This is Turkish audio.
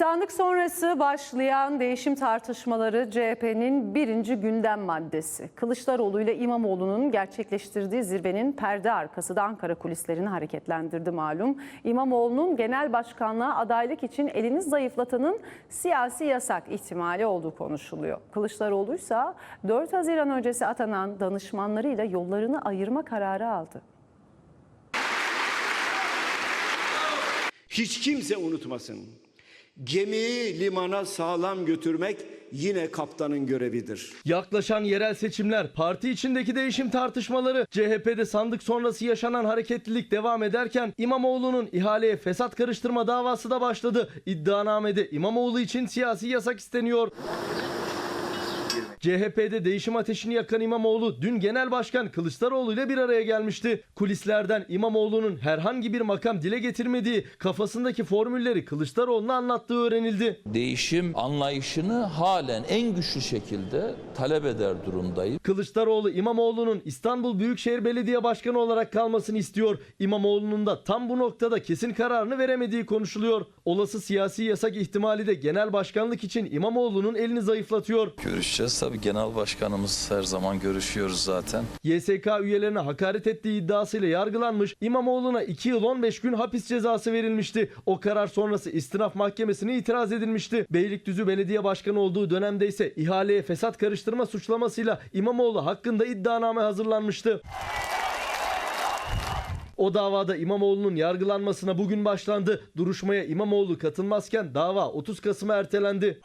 Sandık sonrası başlayan değişim tartışmaları CHP'nin birinci gündem maddesi. Kılıçdaroğlu ile İmamoğlu'nun gerçekleştirdiği zirvenin perde arkası da Ankara kulislerini hareketlendirdi malum. İmamoğlu'nun genel başkanlığa adaylık için elini zayıflatanın siyasi yasak ihtimali olduğu konuşuluyor. Kılıçdaroğlu ise 4 Haziran öncesi atanan danışmanlarıyla yollarını ayırma kararı aldı. Hiç kimse unutmasın. Gemiyi limana sağlam götürmek yine kaptanın görevidir. Yaklaşan yerel seçimler, parti içindeki değişim tartışmaları, CHP'de sandık sonrası yaşanan hareketlilik devam ederken İmamoğlu'nun ihaleye fesat karıştırma davası da başladı. İddianamede İmamoğlu için siyasi yasak isteniyor. CHP'de değişim ateşini yakan İmamoğlu dün Genel Başkan Kılıçdaroğlu ile bir araya gelmişti. Kulislerden İmamoğlu'nun herhangi bir makam dile getirmediği, kafasındaki formülleri Kılıçdaroğlu'na anlattığı öğrenildi. değişim anlayışını halen en güçlü şekilde talep eder durumdayım. Kılıçdaroğlu İmamoğlu'nun İstanbul Büyükşehir Belediye Başkanı olarak kalmasını istiyor. İmamoğlu'nun da tam bu noktada kesin kararını veremediği konuşuluyor. Olası siyasi yasak ihtimali de genel başkanlık için İmamoğlu'nun elini zayıflatıyor. Görüşeceğiz tabii genel başkanımız her zaman görüşüyoruz zaten. YSK üyelerine hakaret ettiği iddiasıyla yargılanmış İmamoğlu'na 2 yıl 15 gün hapis cezası verilmişti. O karar sonrası istinaf mahkemesine itiraz edilmişti. Beylikdüzü Belediye Başkanı olduğu dönemde ise ihaleye fesat karıştırma suçlamasıyla İmamoğlu hakkında iddianame hazırlanmıştı. O davada İmamoğlu'nun yargılanmasına bugün başlandı. Duruşmaya İmamoğlu katılmazken dava 30 Kasım'a ertelendi.